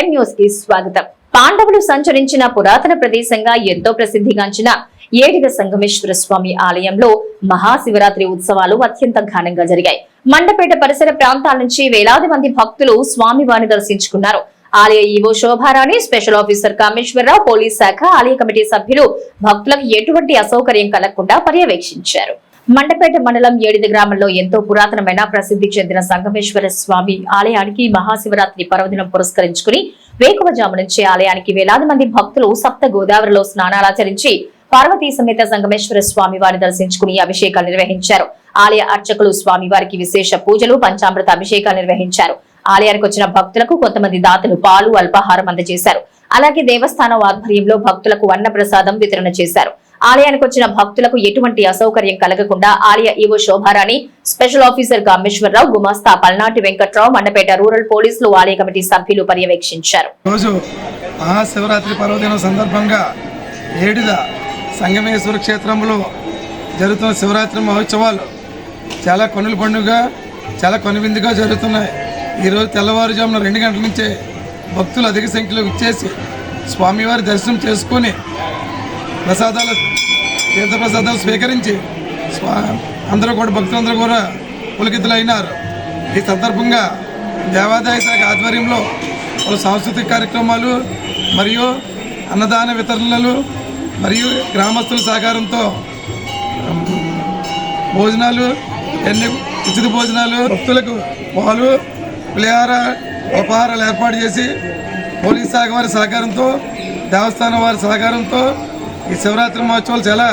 Prime న్యూస్కి స్వాగతం. పాండవులు సంచరించిన పురాతన ప్రదేశంగా ఎంతో ప్రసిద్ధిగాంచిన ఏడిగ సంగమేశ్వర స్వామి ఆలయంలో మహాశివరాత్రి ఉత్సవాలు అత్యంత ఘనంగా జరిగాయి. మండపేట పరిసర ప్రాంతాల నుంచి వేలాది మంది భక్తులు స్వామివారిని దర్శించుకున్నారు. ఆలయ E O Shobharani special officer Kameswararao police శాఖ ఆలయ కమిటీ సభ్యులు భక్తులకు ఎటువంటి అసౌకర్యం కలగకుండా పర్యవేక్షించారు. మండపేట మండలం ఏడిది గ్రామంలో ఎంతో పురాతనమైన ప్రసిద్ధి చెందిన సంగమేశ్వర స్వామి ఆలయానికి మహాశివరాత్రి పర్వదినం పురస్కరించుకుని వేకువజాము నుంచి ఆలయానికి వేలాది మంది భక్తులు సప్త గోదావరిలో స్నానాలాచరించి పార్వతీ సమేత సంగమేశ్వర స్వామి వారిని దర్శించుకుని అభిషేకాలు నిర్వహించారు. ఆలయ అర్చకులు స్వామి వారికి విశేష పూజలు పంచామృత అభిషేకాలు నిర్వహించారు. ఆలయానికి వచ్చిన భక్తులకు కొంతమంది దాతలు పాలు అల్పాహారం అందజేశారు. అలాగే దేవస్థానం ఆధ్వర్యంలో భక్తులకు అన్న ప్రసాదం వితరణ చేశారు. ఆలయానికి వచ్చిన భక్తులకు ఎటువంటి అసౌకర్యం కలగకుండా ఆలయ E O Shobharani special officer Kameswararao గుమాస్తా పల్నాటి వెంకట్రావు మండపేట రూరల్ పోలీసులు ఆలయ కమిటీ సభ్యులు పర్యవేక్షించారు. రోజు మహాశివరాత్రి పర్వదినం సందర్భంగా ఏడిద సంగమేశ్వర క్షేత్రంలో జరుగుతున్న శివరాత్రి మహోత్సవాలు చాలా కొనుల పండుగ చాలా కనువిందుగా జరుగుతున్నాయి. ఈరోజు తెల్లవారుజామున రెండు గంటల నుంచే భక్తులు అధిక సంఖ్యలో విచ్చేసి స్వామివారి దర్శనం చేసుకొని ప్రసాదాలు తీర్థ ప్రసాదాలు స్వీకరించి స్వా అందరూ కూడా భక్తులందరూ కూడా పులకితులైనారు. ఈ సందర్భంగా దేవాదాయ శాఖ ఆధ్వర్యంలో పలు సాంస్కృతిక కార్యక్రమాలు మరియు అన్నదాన వితరణలు మరియు గ్రామస్తుల సహకారంతో భోజనాలు ఎన్ని ఉచిత భోజనాలు భక్తులకు పాలు పులిహార ఉపహారాలు ఏర్పాటు చేసి పోలీస్ శాఖ వారి సహకారంతో దేవస్థానం వారి సహకారంతో ఈ శివరాత్రి మహోత్సవాలు చాలా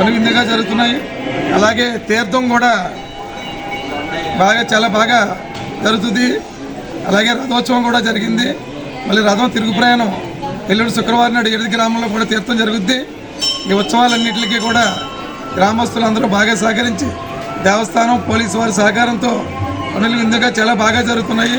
అనుగుణంగా జరుగుతున్నాయి. అలాగే తీర్థం కూడా బాగా చాలా బాగా జరుగుతుంది. అలాగే రథోత్సవం కూడా జరిగింది. మళ్ళీ రథం తిరుగు ప్రయాణం ఎల్లుడు శుక్రవారం నాడు ఎడిది గ్రామంలో కూడా తీర్థం జరుగుద్ది. ఈ ఉత్సవాలన్నింటికి కూడా గ్రామస్తులందరూ బాగా సహకరించి దేవస్థానం పోలీసు వారి సహకారంతో పనులు విందుగా చాలా బాగా జరుగుతున్నాయి.